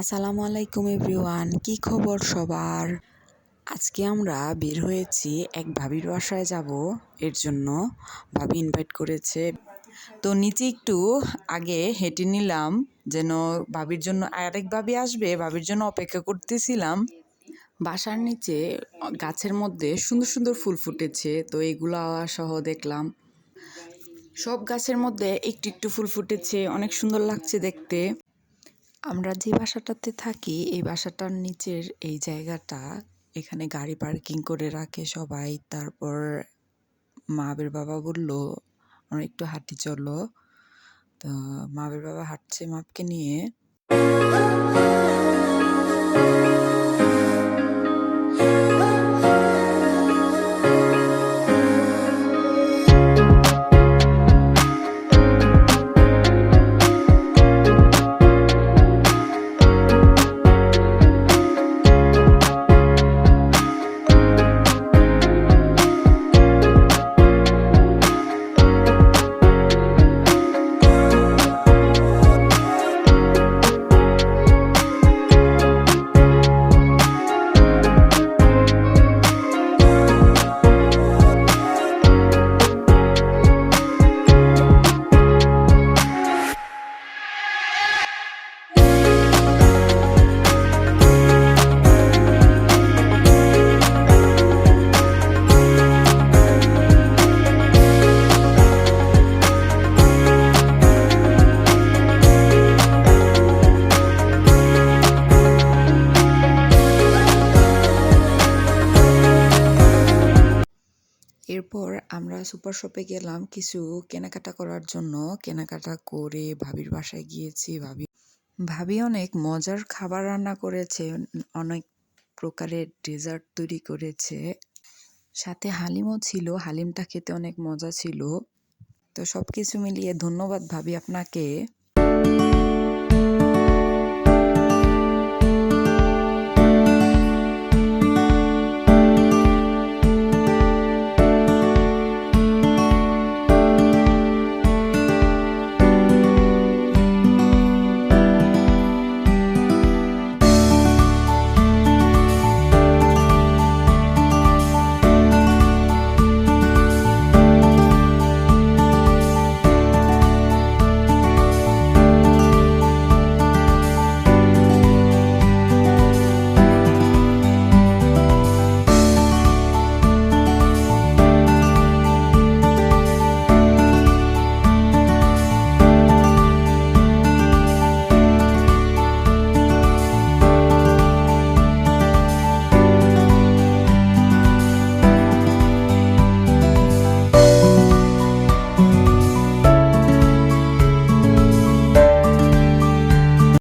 আসসালামু আলাইকুম এভরিওয়ান। কি খবর সবার? আজকে আমরা বের হয়েছি এক ভাবির বাসায় যাব। এর জন্য ভাবি ইনভাইট করেছে। তো নিচে একটু আগে হেঁটে নিলাম, যেন ভাবির জন্য আরেক ভাবি আসবে, ভাবির জন্য অপেক্ষা করতেছিলাম। বাসার নিচে গাছের মধ্যে সুন্দর সুন্দর ফুল ফুটেছে, তো এগুলা সহ দেখলাম। সব গাছের মধ্যে একটু একটু ফুল ফুটেছে, অনেক সুন্দর লাগছে দেখতে। আমরা যে বাসাটাতে থাকি, এই বাসাটার নিচের এই জায়গাটা, এখানে গাড়ি পার্কিং করে রাখে সবাই। তারপর মাবের বাবা বলল, আমরা একটু হাঁটি, চলো। তো মাবের বাবা হাঁটছে মাপকে নিয়ে। এরপর আমরা সুপার শপে গেলাম কিছু কেনাকাটা করার জন্য। কেনাকাটা করে ভাবির বাসায় গিয়েছি। ভাবি ভাবি অনেক মজার খাবার রান্না করেছে, অনেক প্রকারের ডেজার্ট তৈরি করেছে। সাথে হালিমও ছিল, হালিমটা খেতে অনেক মজা ছিল। তো সব কিছু মিলিয়ে ধন্যবাদ ভাবি আপনাকে।